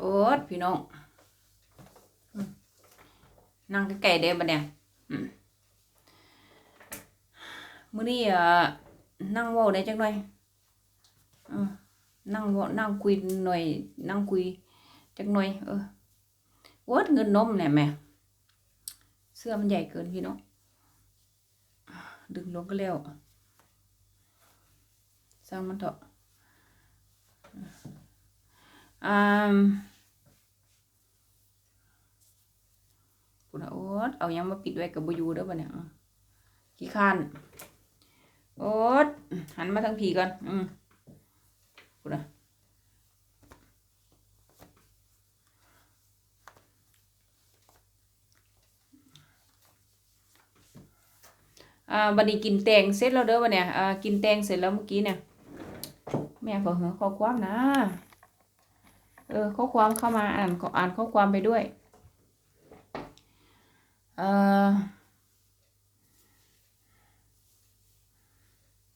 โอ๊ดพี่น้องอืมนั่งใกล้ๆเด้บัดเนี่ยอืมมื้อนี้เอ่อนั่งเว้าได้จักหน่อยเออนั่งเว้านั่งคุยหน่อย นั่งคุยจักหน่อย เออโอ๊ดเงินนมเนี่ยแม่เสื้อมันใหญ่เกินพี่น้องดึงลงก็แล้วสร้างมันเถอะอ่า นะโอ๊ตเอายังมาปิดไว้กับบุยูเด้อปะเนี่ยขี้ข้านโอ๊ตหันมาทางผีก่อน อืมปุ่นะอ่าบัดนี้กินแตงเสร็จแล้วเด้อปะเนี่ยอ่ากินแตงเสร็จแล้วเมื่อกี้เนี่ย แม่ขอเหอข้อความนะ เออข้อความเข้ามาอ่านขออ่านข้อความไปด้วย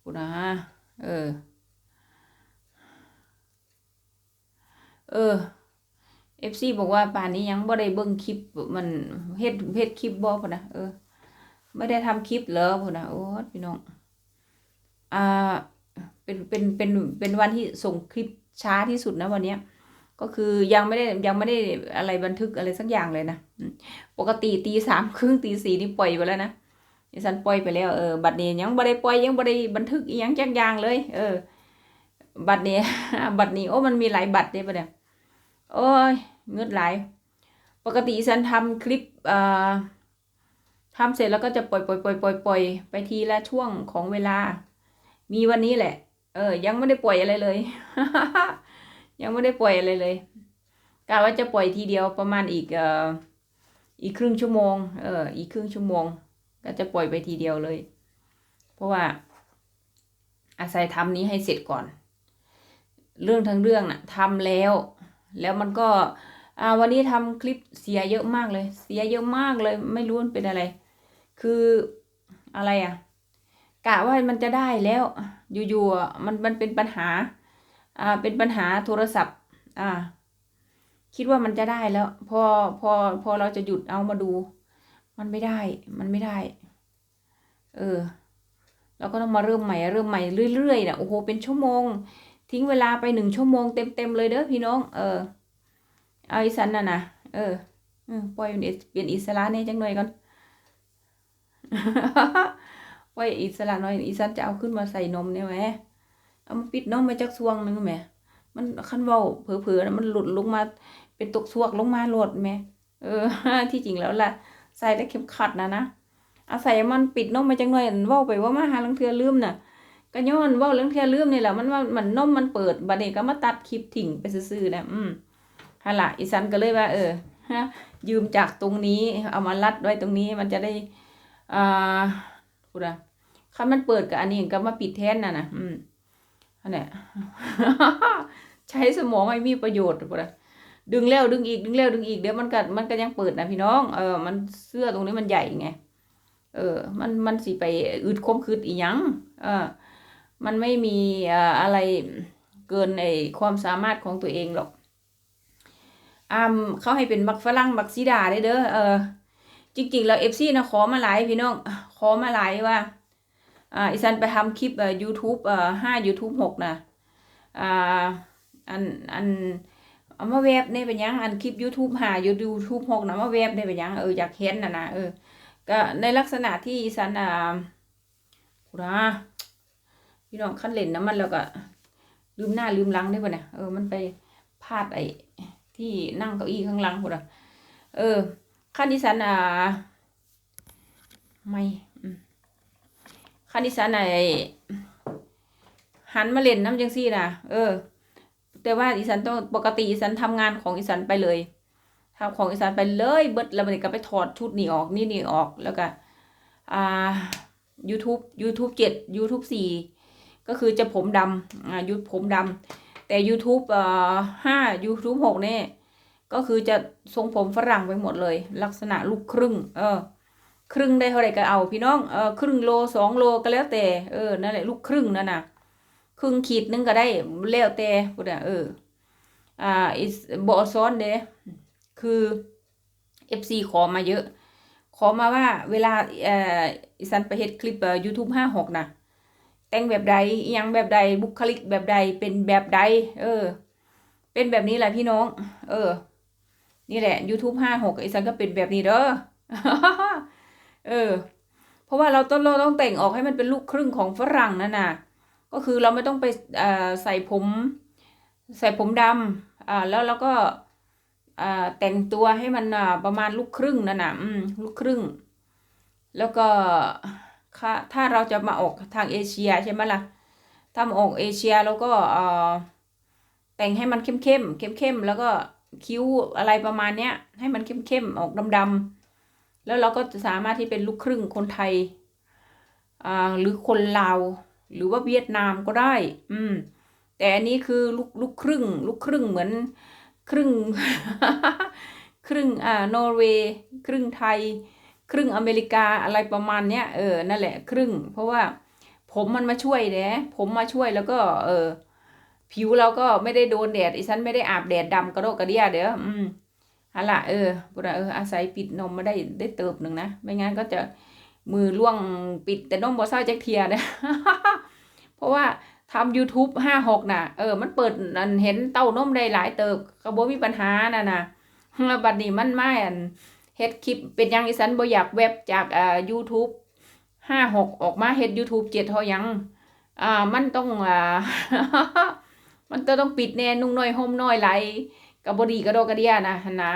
กูนะเออ เออเอฟซีบอกว่าป่านนี้ยังบ่ได้เบิ่งคลิปมันเฮ็ดเฮ็ดคลิปบ่พุ่นนะเออไม่ได้ทำคลิปเหรอพุ่นนะโอ้พี่น้องอ่าเป็นเป็นเป็นเป็นวันที่ส่งคลิปช้าที่สุดนะวันเนี้ย ก็คือยังไม่ได้ยังไม่ได้อะไรบันทึกอะไรสักอย่างเลยนะปกติตีสามครึ่งตีสี่นี่ปล่อยไปแล้วนะดิฉันปล่อยไปแล้วเออบัดนี้ยังไม่ได้ปล่อยยังไม่ได้บันทึกอิหยังจักอย่างเลย เออ บัดนี้ บัดนี้โอ้มันมีหลายบัตรเนี่ยปะเนี่ยโอ้ยเงืดหลายปกติฉันทำคลิปเอ่อทำเสร็จแล้วก็จะปล่อยปล่อยปล่อยปล่อยปล่อยไปทีละช่วงของเวลา มีวันนี้แหละ เออ ยังไม่ได้ปล่อยอะไรเลย ยังไม่ได้ปล่อยอะไรเลยกะว่าจะปล่อยทีเดียวประมาณอีกเอ่ออีกครึ่งชั่วโมง เออ อีกครึ่งชั่วโมง ก็จะปล่อยไปทีเดียวเลย เพราะว่า อาศัยทำนี้ให้เสร็จก่อน เรื่องทั้งเรื่องน่ะทำแล้ว แล้วมันก็อ่าวันนี้ทำคลิปเสียเยอะมากเลย เสียเยอะมากเลย ไม่รู้มันเป็นอะไร คืออะไรอะกะว่ามันจะได้แล้ว อยู่ๆมันมันเป็นปัญหา อ่าเป็นปัญหาโทรศัพท์ อ่า คิดว่ามันจะได้แล้ว พอพอพอเราจะหยุดเอามาดู มันไม่ได้ มันไม่ได้ เออเราก็ต้องมาเริ่มใหม่เริ่มใหม่เรื่อยๆนะโอ้โหเป็นชั่วโมง ทิ้งเวลาไปหนึ่งชั่วโมงเต็มๆเลยเด้อพี่น้อง เออเอาอีสันน่ะนะเออเออปล่อยเปลี่ยนอิสระเนี่ยจังหน่อยก่อนปล่อยอิสระหน่อยอีสันจะเอาขึ้นมาใส่นมเนี่ยไหม เอามาปิดน้องมาจากซวงหนึงแหม่มันคันเว้าเผลอๆนะมันหลุดลงมา เป็นตกซวกลงมาหลดแหม่เออ ที่จริงแล้วล่ะ ใส่แต่เข็มขัดนะนะเอาใส่มันปิดนมมาจังหน่อยเว้าไปว่ามาหาลังเทือลืมน่ะก็ย้อนเว้าเรื่องเทือลืมนี่แหละมันว่ามันนมมันเปิดบัดนี้ก็มาตัดคลิปทิ้งไปซื่อๆนะอืมฮะล่ะอีสันก็เลยว่า เออฮะยืมจากตรงนี้เอามารัดไว้ตรงนี้มันจะได้อ่าพูดอะคันมันเปิดกับอันนี้ก็มาปิดแทนน่ะนะอืม อันเนี้ยใช้สมองให้มีประโยชน์ปุ๊ดดึงแล้วดึงอีกดึงแล้วดึงอีกเดี๋ยวมันก็มันก็ยังเปิดนะพี่น้อง เออ มันเสื้อตรงนี้มันใหญ่ไง เออ มันมันสิไปอึดคมคืดอีหยัง เออ มันไม่มีอะไรเกินไอความสามารถของตัวเองหรอกอ่าเขาให้เป็นบักฝรั่งบักซีดาได้เด้อ เออ จริงๆแล้วเอฟซีนะขอมาหลายพี่น้อง ขอมาหลายว่า อ่าอีสันไปทำคลิปเอ่อ YouTube เอ่อห้า YouTube หกนะอ่าอันอันเอามาเว็บเนี่ยเป็นยังอันคลิป YouTube หา YouTube หกนะมาเว็บเนี่ยเป็นยังเอออยากเห็นนะนะเออก็ในลักษณะที่อีสันอ่ากูนะพี่น้องขั้นเล่นน้ำมันแล้วก็ลืมหน้าลืมหลังได้ป่ะเนี่ยเออมันไปพลาดไอ้ที่นั่งเก้าอี้ข้างหลังกูนะเออขั้นอีสันอ่าไม่ คันดิสันไอหันมาเล่นน้ำจังซี่นะเออ แต่ว่าอีสันต้องปกติอีสันทำงานของอีสันไปเลยทำของอีสันไปเลยเบิดแล้วมันก็ไปถอดชุดนี่ออกนี่นี่ออกแล้วก็อ่า YouTube YouTube เจ็ด YouTube สี่ก็คือจะผมดำอ่ายุดผมดำแต่ YouTube เอ่อห้า YouTube หกเนี่ยก็คือจะทรงผมฝรั่งไปหมดเลย ลักษณะลูกครึ่ง เออ ครึ่งได้เท่าไรก็เอาพี่น้องเออครึ่งโลสองโลก็แล้วแต่เออนั่นแหละลูกครึ่งนั่นน่ะครึ่งขีดนึงก็ได้แล้วแต่พูดอะเอออ่าอิสบอซ้อนเด้คือ FC ขอมาเยอะ ขอมาว่าเวลาเอ่ออีสันไปเฮ็ดคลิปเอ่อ YouTube 56นะแต่งแบบใดอิหยังแบบใดบุคลิกแบบใดเป็นแบบใด เออ เป็นแบบนี้แหละพี่น้อง เออ นี่แหละ YouTube 56อีสันก็เป็นแบบนี้เด้อ เออ เพราะว่าเราต้องเราต้องแต่งออกให้มันเป็นลูกครึ่งของฝรั่งนั่นน่ะ ก็คือเราไม่ต้องไปอ่อใส่ผม ใส่ผมดำอ่าแล้วเราก็อ่าแต่งตัวให้มันอ่าประมาณลูกครึ่งนั่นน่ะอืมลูกครึ่ง แล้วก็ค่ะถ้าเราจะมาออกทางเอเชียใช่ไหมล่ะถ้ามาออกเอเชียแล้วก็อ่อแต่งให้มันเข้มเข้มเข้มเข้มๆแล้วก็คิ้วอะไรประมาณเนี้ย ให้มันเข้มเข้มๆออกดำๆ แล้วเราก็จะสามารถที่เป็นลูกครึ่งคนไทยอ่าหรือคนลาว หรือว่าเวียดนามก็ได้ อืม แต่อันนี้คือลูกลูกครึ่ง ลูกครึ่งเหมือนครึ่ง ครึ่งอ่านอร์เวย์ครึ่งไทย ครึ่งอเมริกาอะไรประมาณเนี้ยเออนั่นแหละครึ่ง เพราะว่าผมมันมาช่วยเด้ผมมาช่วยแล้วก็เออผิวเราก็ไม่ได้โดนแดดอีฉันไม่ได้อาบแดดดำกระโดกกระเดียเด้ออืม ฮะละเออบุระเอออาศัยปิดนมมาได้ได้เติบหนึ่งนะ ไม่งั้นก็จะมือล่วงปิดแต่นมบ่เศร้าจักเทียเด้เพราะว่าทำ YouTube ห้าหกน่ะ เออ มันเปิดอันเห็นเต้านมได้หลายเติบก็บ่มีปัญหาน่ะนะบัดนี้มันไม่อันเฮ็ดคลิปเป็นยังอีสันบ่อยากเว็บจากอ่า YouTube ห้าหกออกมาเฮ็ด YouTube เจ็ดเท่าหยัง อ่า มันต้องอ่า มันจะต้องปิดแน่นุ่งน้อยห่มน้อยไหล กับบดีกระโดกกระเดียนะนนะ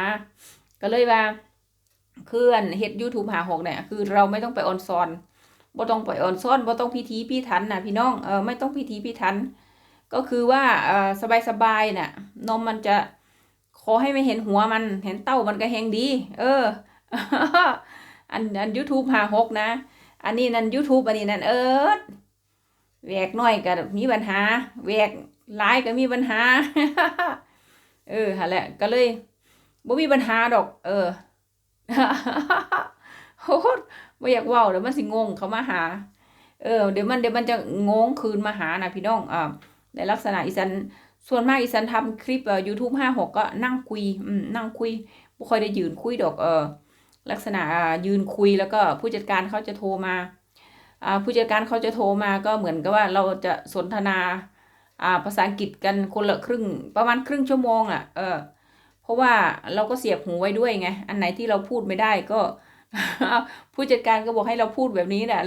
ก็เลยว่าเคืออันเฮ็ด YouTube หาหกเนี่ยคือเราไม่ต้องไปออนซอนบ่ต้องไปออนซ่อนบ่ต้องพิธีพิถันนะพี่น้องเออไม่ต้องพิธีพิถัน ก็คือว่าเออสบายๆน่ะนมมันจะขอให้ไม่เห็นหัวมันเห็นเต้ามันก็แหงดี เออ อันอัน YouTube หาหกนะ อันนี้นั่น YouTube อันนี้นั่นเออแหวกน้อยก็มีปัญหาแหวกหลายก็มีปัญหา เออหั่นแหละ ก็เลยบ่มีปัญหาดอก เออโหบ่อยากเว้าเดี๋ยวมันสิงงเขามาหา เออ เดี๋ยวมันเดี๋ยวมันจะงงคืนมาหานะพี่น้องอ่าในลักษณะอีสันส่วนมากอีสันทำคลิปเอ่อ YouTube ห้าหกก็นั่งคุยอืมนั่งคุยบ่ค่อยได้ยืนคุยดอกเออลักษณะยืนคุยแล้วก็ผู้จัดการเขาจะโทรมาอ่าผู้จัดการเขาจะโทรมาก็เหมือนกับว่าเราจะสนทนา อ่าภาษาอังกฤษกันคนละครึ่งประมาณครึ่งชั่วโมงอะเออเพราะว่าเราก็เสียบหูไว้ด้วยไงอันไหนที่เราพูดไม่ได้ก็ผู้จัดการก็บอกให้เราพูดแบบนี้แหละ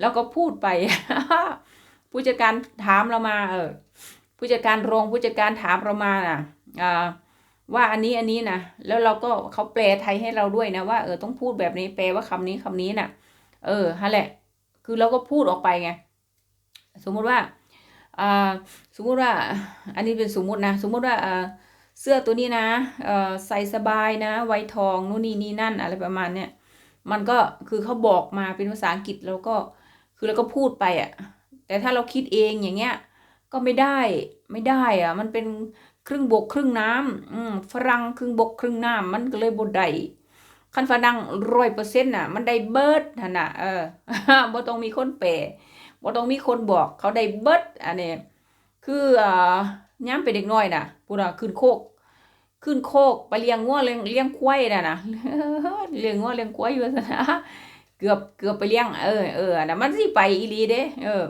แล้วก็พูดไป ผู้จัดการถามเรามาเออผู้จัดการรองผู้จัดการถามเรามาน่ะอ่าว่าอันนี้อันนี้นะแล้วเราก็เขาแปลไทยให้เราด้วยนะว่าเออต้องพูดแบบนี้แปลว่าคำนี้คำนี้น่ะ เออฮะแหละ คือเราก็พูดออกไปไงสมมุติว่า สมมุติว่าอันนี้เป็นสมมุตินะ สมมุติว่าเสื้อตัวนี้นะใส่สบายนะ ไวทองนู่นนี่นี่นั่นอะไรประมาณเนี้ยมันก็คือเขาบอกมาเป็นภาษาอังกฤษแล้วก็คือเราก็พูดไปอะ แต่ถ้าเราคิดเองอย่างเงี้ยก็ไม่ได้ไม่ได้อะ มันเป็นครึ่งบกครึ่งน้ำอืมฝรั่งครึ่งบกครึ่งน้ำมันก็เลยบ่ได้คันฝรั่งร้อยเปอร์เซ็นต์น่ะ มันได้เบิดหั่นน่ะเออบ่ต้องมีคนแปล บ่ต้องมีคนบอกเขาได้เบิดอันนี้คืออ่าย้ำเป็นเด็กน้อยน่ะพูดว่าขึ้นโคก ขึ้นโคกไปเลี้ยงงัวเลี้ยงเลี้ยงควายน่ะนะเลี้ยงงัวเลี้ยงควายอยู่ซั่นะเกือบเกือบไปเลี้ยงเออเออน่ะมันสิไปอีหลีเด้เออ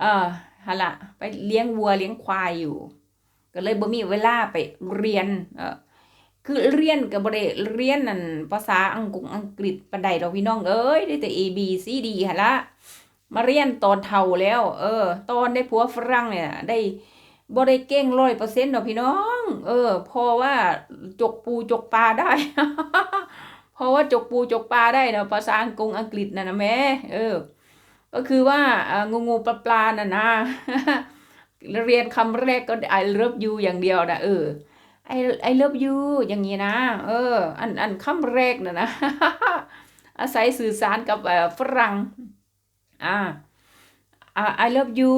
เออหั่นล่ะไปเลี้ยงวัวเลี้ยงควายอยู่ ก็เลยบ่มีเวลาไปเรียน เออคือเรียนก็บ่ได้เรียนนั่นภาษาอังกฤษอังกฤษปานใดดอกพี่น้องเอ้ยได้แต่ A B C D หั่นละ มาเรียนตอนเฒ่าแล้ว เออ ตอนได้ผัวฝรั่งเนี่ย ได้บ่ได้เก่ง100%ดอกพี่น้อง เออเพอว่าจกปูจกปลาได้ เพราะว่าจกปูจกปลาได้เนะภาษาอังกฤษอังกฤษน่ะนะแม่เออ ก็คือว่างูงูปลาปลาน่ะนะเรียนคำแรกก็ I love you อย่างเดียวนะเออ I I love you อย่างนี้นะ เออ อันอันคำแรกนะนะ อาศัยสื่อสารกับฝรั่ง อ่าอ่า I love you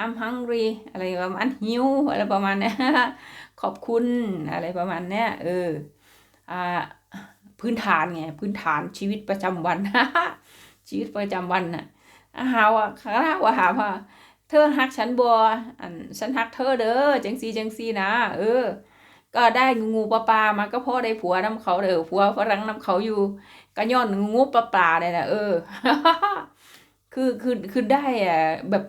I'm hungry อะไรประมาณหิวอะไรประมาณเนี้ยขอบคุณอะไรประมาณเนี้ยเอออ่าพื้นฐานไงพื้นฐานชีวิตประจำวันชีวิตประจำวันน่ะอาหาว่าข้าว่าหาว่าเธอฮักฉันบ่อันฉันฮักเธอเด้อจังซีจังซีนะ เออ ก็ได้งูปลาปลามาก็พ่อได้ผัวน้ำเขาเด้อผัวฝรั่งน้ำเขาอยู่ก็ย้อนงูงูปลาปลาเนี่ยนะเออ คือคือคือได้อะแบบ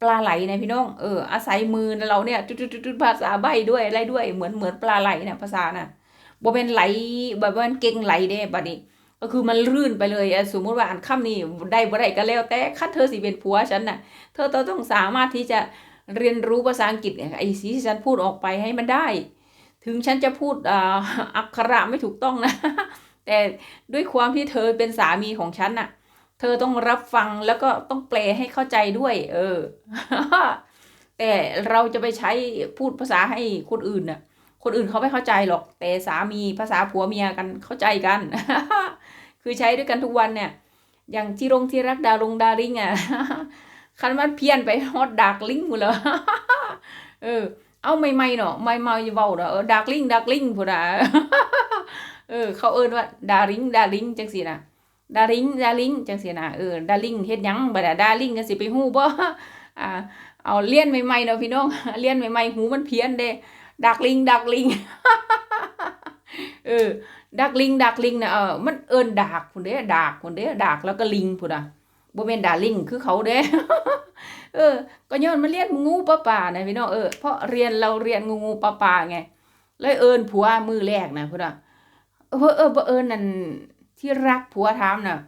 ปลาไหลนะพี่น้องเอออาศัยมือเราเนี่ยจุดจุดจุดภาษาใบด้วยอะไรด้วยเหมือนเหมือนปลาไหลเนี่ยภาษาน่ะบ่เป็นไหลแบบว่ามันเก่งไหลเด้บัดนี้ก็คือมันลื่นไปเลยสมมุติว่าอ่านคำนี้ได้บ่ได้ก็แล้ว แต่คัดเธอสิเป็นผัวฉันน่ะ เธอต้องสามารถที่จะเรียนรู้ภาษาอังกฤษไอ้สิ่งที่ฉันพูดออกไปให้มันได้ ถึงฉันจะพูดอ่าอักขระไม่ถูกต้องนะ แต่ด้วยความที่เธอเป็นสามีของฉันน่ะ เธอต้องรับฟังแล้วก็ต้องแปลให้เข้าใจด้วย เออ แต่เราจะไปใช้พูดภาษาให้คนอื่นน่ะ คนอื่นเขาไม่เข้าใจหรอก แต่สามีภาษาผัวเมียกันเข้าใจกัน คือใช้ด้วยกันทุกวันเนี่ย อย่างที่รงที่รักดารงดาริงอะคันมันเพี้ยนไปฮอดดากลิงหมดเลยเออ เอาไม่ไม่ๆเนาะไม่ไม่เว้าเนาะเออดากลิงดากลิงพุ่นน่ะเออ เขาเอิ้นว่าดาริงดาริงจังซี่น่ะ ดาริงดาริงจังซี่น่ะเออดาริงเฮ็ดหยังบ่ด้ดาริงก็สิไปฮู้บ่อ่าเอาเลียนใหม่ๆเนาะพี่น้องเลียนใหม่ๆหูมันเพี้ยนเด้ดักลิงดักลิงเออดักลิงดักลิงนะเออมันเอิ้นดากพุ่นเด้ดากพุ่นเด้ดากแล้วก็ลิงพุ่นน่ะบ่แม่นดาลิงคือเขาเด้เออ ก็ย้อนมาเรียนงูปลาป่านะพี่น้องเออเพราะเรียนเราเรียนงูงูปลาป่าไงเลยเอิ้นผัวมือแรกนะพุ่นน่ะเออเออบ่เอิ้นนั่น ที่รักผัวถามน่ะ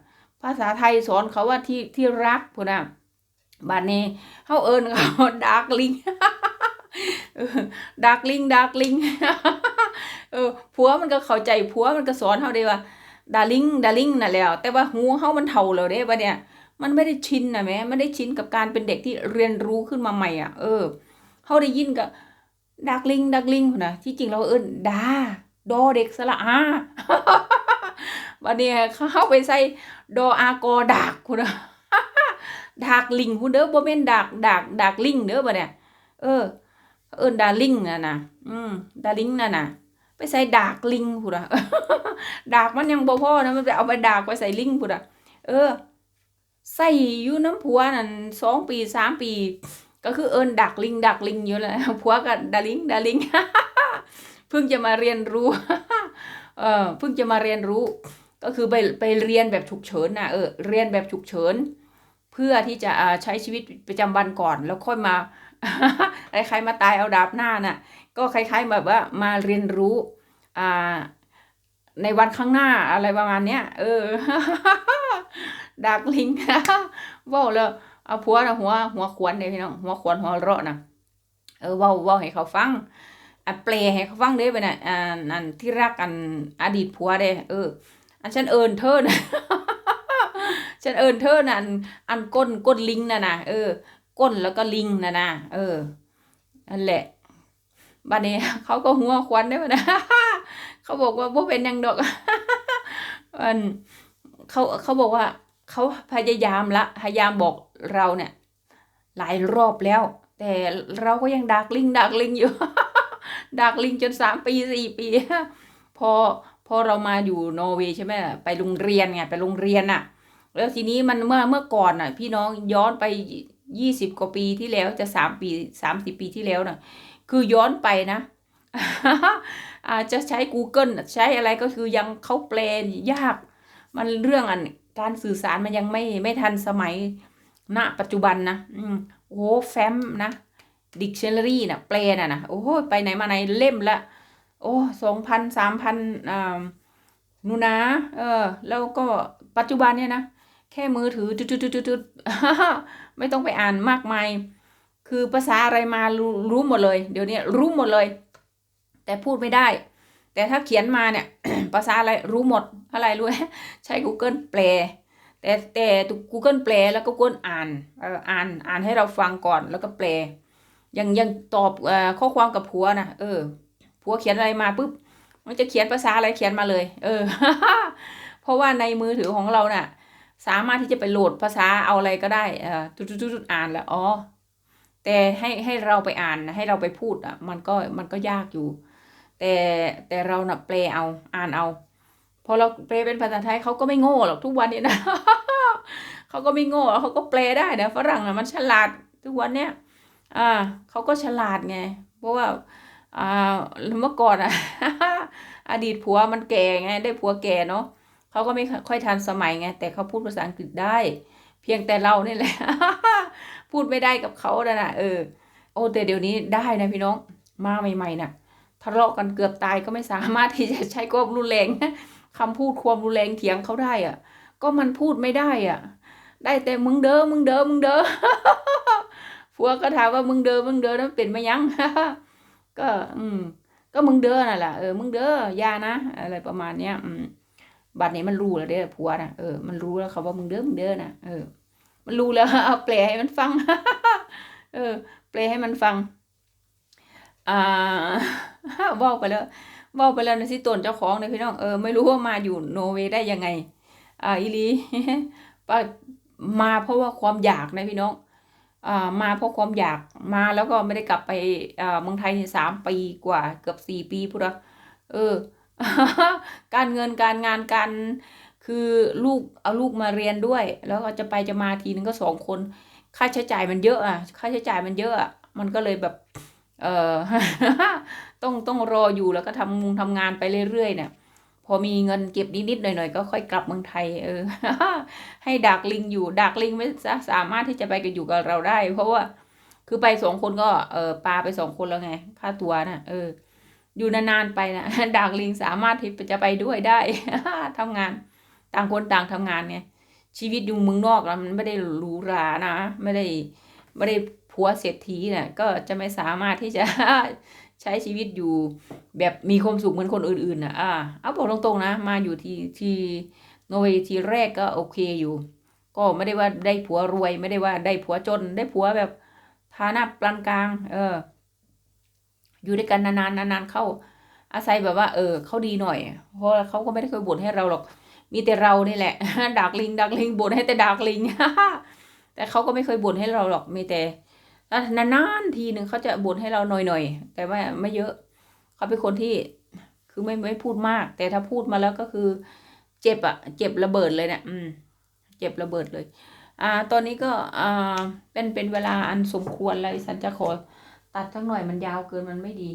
ภาษาไทยสอนเขาว่าที่ที่รักพุ่นน่ะบัดนี้เฮาเอิ้นเขาดากลิงเออดากลิงดากลิงเออผัวมันก็เข้าใจผัวมันก็สอนเฮาได้ว่าดาลิงดาลิงน่ะแล้ว แต่ว่าหูเฮามันเฒ่าแล้วเด้บัดเนี่ยมันไม่ได้ชินนะแม่ไม่ได้ชินกับการเป็นเด็กที่เรียนรู้ขึ้นมาใหม่อะ เออเฮาได้ยินก็ดักลิงดักลิงพุ่นน่ะที่จริงเราเอิ้นดาดอเด็กสระอา บัดนี้เขาไปใส่ดออากอดากพุ่นน่ะดากลิงพุ่นเด้อบ่แม่นดากดากดากลิงเด้อบัดเนี่ยเออ เอิ้นดาลิงน่ะนะอืมดาลิงน่ะนะไปใส่ดากลิงพุ่นน่ะดากมันยังบ่พอนะมันไปเอาไปดากไปใส่ลิงพุ่นน่ะเออ ใส่อยู่น้ำผัวนั่นสองปีสามปี ก็คือเอิ้นดักลิงดักลิงอยู่แหล้วผัวกับดาลิงดาลิงเพิ่งจะมาเรียนรู้ เออเพิ่งจะมาเรียนรู้ ก็คือไปไปเรียนแบบฉุกเฉินนะเออเรียนแบบฉุกเฉิน เพื่อที่จะใช้ชีวิตประจำวันก่อน แล้วค่อยมาใครๆมาตายเอาดาบหน้าน่ะ ก็คล้ายๆแบบว่ามาเรียนรู้อ่าในวันข้างหน้าอะไรประมาณเนี้ยเออดักลิงว้าแล้วเอาผัวนะหัวหัวขวนเลยพี่น้องหัวขวนหัวเราะนะเออว้าว้าให้เขาฟังอะแปลให้เขาฟังเด้ไปน่ะอ่าอันที่รักอันอดีตผัวเด้เออ อันฉันเอิญเธอนะฉันเอิญเธอน่ะอันอันก้นก้นลิงน่ะนะเออ ก้นแล้วก็ลิงน่ะนะเออนั่นแหละบัดนี้เขาก็หัวควันได้ป่ะนะเขาบอกว่าบ่เป็นยังดอกอันเขาเขาบอกว่า เขาพยายามละพยายามบอกเราเนี่ย หลายรอบแล้ว แต่เราก็ยังดักลิงดักลิงอยู่ดักลิงจนสามปีสี่ปี พอ พอเรามาอยู่นอร์เวย์ใช่ไหมไปโรงเรียนไงไปโรงเรียนน่ะแล้วทีนี้มันเมื่อเมื่อก่อนน่ะพี่น้องย้อนไปยี่สิบกว่าปีที่แล้วจะสามปีสามสิบปีที่แล้วน่ะ คือย้อนไปนะอาจจะใช้ Google ใช้อะไรก็คือยังเขาแปลยาก มันเรื่องอันการสื่อสารมันยังไม่ไม่ทันสมัยณปัจจุบันนะอืมโอ้แฟ้มนะ dictionary นะแปลน่ะนะโอ้ไปไหนมาไหนเล่มละ โอ้สองพันสามพันอ่านูนะเออ แล้วก็ปัจจุบันเนี่ยนะ แค่มือถือจุดๆๆๆไม่ต้องไปอ่านมากมาย คือภาษาอะไรมารู้รู้หมดเลย เดี๋ยวนี้รู้หมดเลย แต่พูดไม่ได้ แต่ถ้าเขียนมาเนี่ย ภาษาอะไรรู้หมดอะไรรู้ไหมใช้ Google แปล แต่แต่ Google แปลแล้วก็ Google อ่านอออ่านอ่านให้เราฟังก่อนแล้วก็แปล ยังยังตอบอ่อข้อความกับผัวนะเออ ผัวเขียนอะไรมาปุ๊บมันจะเขียนภาษาอะไรเขียนมาเลย เออ เพราะว่าในมือถือของเราน่ะ สามารถที่จะไปโหลดภาษาเอาอะไรก็ได้เออจุดๆอ่านแล้วอ๋อแต่ให้ให้เราไปอ่านให้เราไปพูดอะมันก็มันก็ยากอยู่ แต่แต่เราน่ะแปลเอาอ่านเอาพอเราแปลเป็นภาษาไทยเขาก็ไม่โง่หรอกทุกวันนี้นะเขาก็ไม่โง่เขาก็แปลได้นะฝรั่งอะมันฉลาดทุกวันเนี้ยอ่าเขาก็ฉลาดไง เพราะว่า อ่าเมื่อก่อนอะอดีตผัวมันแก่ไงได้ผัวแก่เนาะเขาก็ไม่ค่อยทันสมัยไงแต่เขาพูดภาษาอังกฤษได้ เพียงแต่เราเนี่ยแหละ พูดไม่ได้กับเขาน่ะนะเออโอ้แต่เดี๋ยวนี้ได้นะพี่น้องมาใหม่ๆน่ะทะเลาะกันเกือบตายก็ไม่สามารถที่จะใช้ความรุนแรงคำพูดความรุนแรงเถียงเขาได้อะก็มันพูดไม่ได้อะ ได้แต่มึงเด้อมึงเด้อมึงเด้อผัวก็ถามว่ามึงเด้อมึงเด้อนั้นเป็นมายัง ก็ อืม ก็มึงเด้อน่ะแหละเออมึงเด้อยานะอะไรประมาณเนี้ย อืมบัดนี้มันรู้แล้วเด้อผัวน่ะเออมันรู้แล้วเขาว่ามึงเด้อมึงเด้อน่ะเออ มันรู้แล้วเอาแปลให้มันฟัง เออ แปลให้มันฟัง อ่าว่าไปแล้วว่าไปแล้วนะสิตนเจ้าของเนี่ยพี่น้องเออไม่รู้ว่ามาอยู่โนเวย์ได้ยังไง อ่าอีลีปะมาเพราะว่าความอยากนะพี่น้อง มาเพราะความอยากมาแล้วก็ไม่ได้กลับไปอ่าเมืองไทยสามปีกว่าเกือบสี่ปีพูดละเออ การเงินการงานการคือลูกเอาลูกมาเรียนด้วย แล้วก็จะไปจะมาทีนึงก็สองคน ค่าใช้จ่ายมันเยอะอะ ค่าใช้จ่ายมันเยอะอะมันก็เลยแบบ เออต้องต้องรออยู่แล้วก็ทำงงทำงานไปเรื่อยๆเนี่ย พอมีเงินเก็บนิดๆหน่อยๆก็ค่อยกลับเมืองไทย เออ ให้ดักลิงอยู่ดักลิงไม่สาสามารถที่จะไปกันอยู่กับเราได้ เพราะว่า คือไปสองคนก็เออปลาไปสองคนแล้วไง ค่าตัวน่ะ เออ อยู่นานๆไปนะดักลิงสามารถที่จะไปด้วยได้ทำงาน ต่างคนต่างทำงานไงชีวิตอยู่เมืองนอกแล้วมันไม่ได้หรูหรานะ ไม่ได้ไม่ได้ผัวเศรษฐีนี่ยก็จะไม่สามารถที่จะ ใช้ชีวิตอยู่แบบมีความสุขเหมือนคนอื่นๆนะอ่า เอาบอกตรงๆนะ มาอยู่ที่ที่โนเวย์ทีแรกก็โอเคอยู่ ก็ไม่ได้ว่าได้ผัวรวย ไม่ได้ว่าได้ผัวจน ได้ผัวแบบฐานะปานกลาง เออ อยู่ด้วยกันนานๆนานๆเข้า อาศัยแบบว่า เออเขาดีหน่อย เพราะเขาก็ไม่ได้เคยบ่นให้เราหรอก มีแต่เรานี่แหละดักลิงดักลิงบ่นให้แต่ดักลิงแต่เขาก็ไม่เคยบ่นให้เราหรอกมีแต่ นานๆทีหนึ่งเขาจะบ่นให้เราหน่อยๆแต่ว่าไม่เยอะ เขาเป็นคนที่คือไม่ไม่พูดมาก แต่ถ้าพูดมาแล้วก็คือ เจ็บอะเจ็บระเบิดเลยเนี่ยอืม เจ็บระเบิดเลย อ่า ตอนนี้ก็อ่าเป็นเป็นเวลาอันสมควรเลยฉันจะขอตัดสักหน่อยมันยาวเกินมันไม่ดี